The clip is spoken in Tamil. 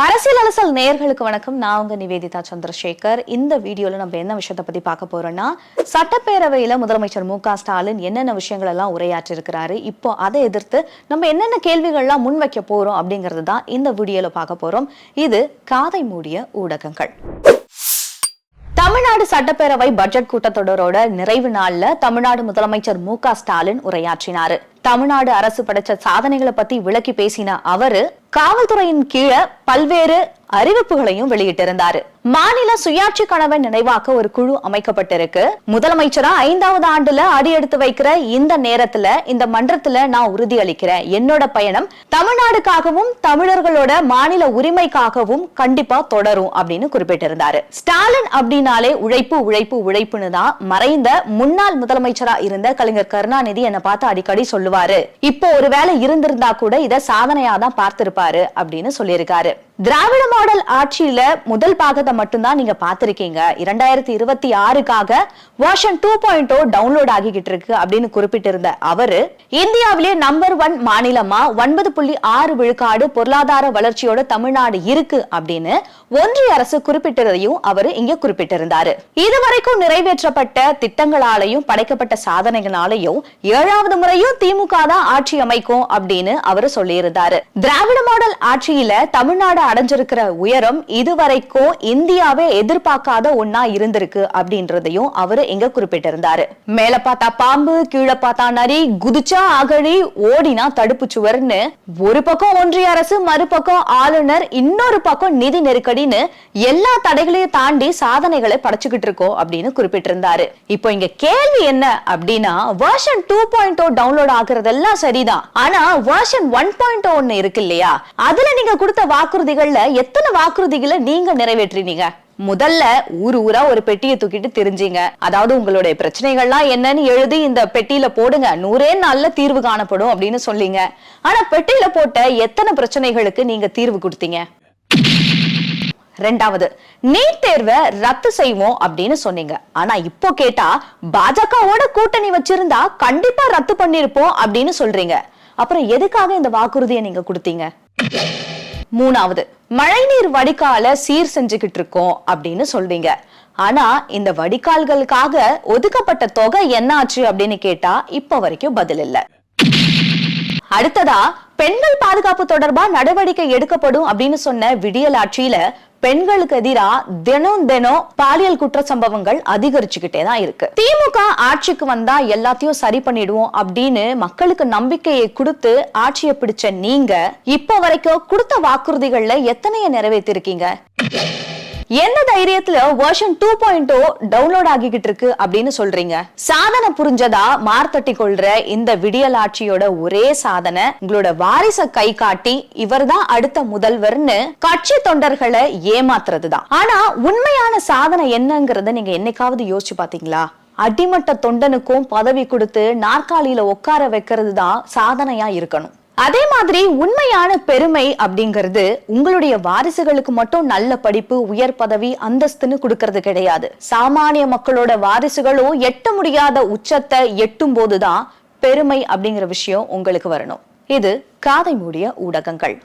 அரசியல் அலசல் நேயர்களுக்கு வணக்கம். நான் உங்க நிவேதிதா சந்திரசேகர். இந்த வீடியோல நம்ம என்ன விஷயத்தை பத்தி பார்க்க போறோம்னா சட்டப்பேரவையில முதலமைச்சர் மு க ஸ்டாலின் என்னென்ன விஷயங்கள் எல்லாம் உரையாற்றி இருக்கிறாரு இப்போ அதை எதிர்த்து நம்ம என்னென்ன கேள்விகள்லாம் முன்வைக்க போறோம் அப்படிங்கிறது தான் இந்த வீடியோல பார்க்க போறோம். இது காதை மூடிய ஊடகங்கள். தமிழ்நாடு சட்டப்பேரவை பட்ஜெட் கூட்டத்தொடரோட நிறைவு நாள்ல தமிழ்நாடு முதலமைச்சர் மு க ஸ்டாலின் உரையாற்றினாரு. தமிழ்நாடு அரசு படைச்ச சாதனைகளை பத்தி விளக்கி பேசின அவரு காவல்துறையின் கீழே பல்வேறு அறிவிப்புகளையும் வெளியிட்டிருந்தாரு. மாநில சுயாட்சி கனவை நினைவாக்க ஒரு குழு அமைக்கப்பட்டிருக்கு. முதலமைச்சரா ஐந்தாவது ஆண்டுல அடி எடுத்து வைக்கிற இந்த நேரத்துல இந்த மன்றத்துல நான் உறுதி அளிக்கிறேன் என்னோட பயணம் தமிழ்நாடுக்காகவும் தமிழர்களோட மாநில உரிமைக்காகவும் கண்டிப்பா தொடரும் அப்படின்னு குறிப்பிட்டிருந்தாரு. ஸ்டாலின் அப்படின்னாலே உழைப்பு உழைப்பு உழைப்புன்னு தான் மறைந்த முன்னாள் முதலமைச்சரா இருந்த கலைஞர் கருணாநிதி என்னை பார்த்து அடிக்கடி சொல்லுவாரு. இப்போ ஒருவேளை இருந்திருந்தா கூட இத சாதனையா தான் பார்த்திருப்பாரு அப்படின்னு சொல்லியிருக்காரு. திராவிட மாடல் ஆட்சியில முதல் பாகத்தை மட்டும்தான் நீங்க பாத்திருக்கீங்க இரண்டாயிரத்தி இருபத்தி ஆறுக்காக வேர்ஷன் டூ பாயிண்ட் டவுன்லோட் ஆகிக்கிட்டு இருக்கு அப்படின்னு குறிப்பிட்டிருந்த அவரு இந்தியாவிலே நம்பர் ஒன் மாநிலமா ஒன்பது புள்ளி ஆறு விழுக்காடு பொருளாதார வளர்ச்சியோட தமிழ்நாடு இருக்கு அப்படின்னு ஒன்றிய அரசு குறிப்பிட்டதையும் அவரு இங்க குறிப்பிட்டிருந்தாரு. இதுவரைக்கும் நிறைவேற்றப்பட்ட திட்டங்களாலையும் படைக்கப்பட்ட சாதனைகளாலையும் ஏழாவது முறையும் திமுக தான் ஆட்சி அமைக்கும் அப்படின்னு அவரு சொல்லியிருந்தாரு. திராவிட மாடல் ஆட்சியில தமிழ்நாடு அடைஞ்சிருக்கிற உயரம் இதுவரைக்கும் இந்தியாவே எதிர்பார்க்காத ஒன்னா இருந்திருக்கு அப்படின்றதையும் அவரு இங்க குறிப்பிட்டிருந்தாரு. மேல பார்த்தா பாம்பு கீழே பார்த்தா நரி குதிச்சா அகழி ஓடினா தடுப்பு சுவர்னு ஒரு பக்கம் ஒன்றிய அரசு மறுபக்கம் ஆளுநர் இன்னொரு பக்கம் நிதி நெருக்கடின்னு எல்லா தடைகளையும் தாண்டி சாதனைகளை படைச்சுக்கிட்டு இருக்கோம் அப்படின்னு குறிப்பிட்டிருந்தாரு. இப்போ இங்க கேள்வி என்ன அப்படின்னா வெர்ஷன் டூ பாயிண்ட் டவுன்லோட் ஆகுறதெல்லாம் சரிதான். ஆனா வெர்ஷன் ஒன் பாயிண்ட் ஒன்னு இருக்கு இல்லையா? அதுல நீங்க கொடுத்த வாக்குறுதிகள்ல எத்தனை எத்தனை வாக்குறுதிகளை நீங்க நிறைவேற்றினீங்க? முதல்ல ஊர் ஊரா ஒரு பெட்டியை தூக்கிட்டு தெரிஞ்சீங்க. அதாவது உங்களுடைய பிரச்சனைகள்லாம் என்னன்னு எழுதி இந்த பெட்டியில போடுங்க. நூறே நாள்ல தீர்வு காணப்படும் அப்படின்னு சொல்லீங்க. ஆனா பெட்டியில போட்ட எத்தனை பிரச்சனைகளுக்கு நீங்க தீர்வு கொடுத்தீங்க? ரெண்டாவது நீட் தேர்வை ரத்து செய்வோம் அப்படின்னு சொன்னீங்க. ஆனா இப்போ கேட்டா பாஜகவோட கூட்டணி வச்சிருந்தா கண்டிப்பா ரத்து பண்ணிருப்போம் அப்படின்னு சொல்றீங்க. அப்புறம் எதுக்காக இந்த வாக்குறுதியை நீங்க கொடுத்தீங்க? மூணாவது மழைநீர் வடிகால சீர் செஞ்சுக்கிட்டு இருக்கோம் அப்படின்னு சொல்றீங்க. ஆனா இந்த வடிகால்களுக்காக ஒதுக்கப்பட்ட தொகை என்னாச்சு அப்படின்னு கேட்டா இப்ப வரைக்கும் பதில் இல்ல. அடுத்ததா பெண்கள் பாதுகாப்பு தொடர்பா நடவடிக்கை எடுக்கப்படும் அப்படின்னு சொன்ன விடியல் ஆட்சியில பெண்களுக்கு எதிரா தினம் தினம் பாலியல் குற்ற சம்பவங்கள் அதிகரிச்சுக்கிட்டே தான் இருக்கு. திமுக ஆட்சிக்கு வந்தா எல்லாத்தையும் சரி பண்ணிடுவோம் அப்படின்னு மக்களுக்கு நம்பிக்கையை கொடுத்து ஆட்சியை பிடிச்ச நீங்க இப்ப வரைக்கும் கொடுத்த வாக்குறுதிகள்ல எத்தனைய நிறைவேற்றிருக்கீங்க எந்த தைரியத்துல வெர்ஷன் டூ பாயிண்ட் டவுன்லோட் ஆகிக்கிட்டு இருக்கு அப்படின்னு சொல்றீங்க? சாதனை புரிஞ்சதா மார்த்தட்டி கொள்ற இந்த விடியல் ஆட்சியோட ஒரே சாதனை உங்களோட வாரிச கை காட்டி இவர்தான் அடுத்த முதல்வர்னு கட்சி தொண்டர்களை ஏமாத்துறது தான் ஆனா உண்மையான சாதனை என்னங்கறத நீங்க என்னைக்காவது யோசிச்சு பாத்தீங்களா? அடிமட்ட தொண்டனுக்கும் பதவி கொடுத்து நாற்காலியில உட்கார வைக்கிறது தான் சாதனையா இருக்கணும். அதே மாதிரி உண்மையான பெருமை அப்படிங்கிறது உங்களுடைய வாரிசுகளுக்கு மட்டும் நல்ல படிப்பு உயர் பதவி அந்தஸ்துன்னு கொடுக்கறது கிடையாது. சாமானிய மக்களோட வாரிசுகளும் எட்ட முடியாத உச்சத்தை எட்டும் போதுதான் பெருமை அப்படிங்கிற விஷயம் உங்களுக்கு வரணும். இது காதை மூடிய ஊடகங்கள்.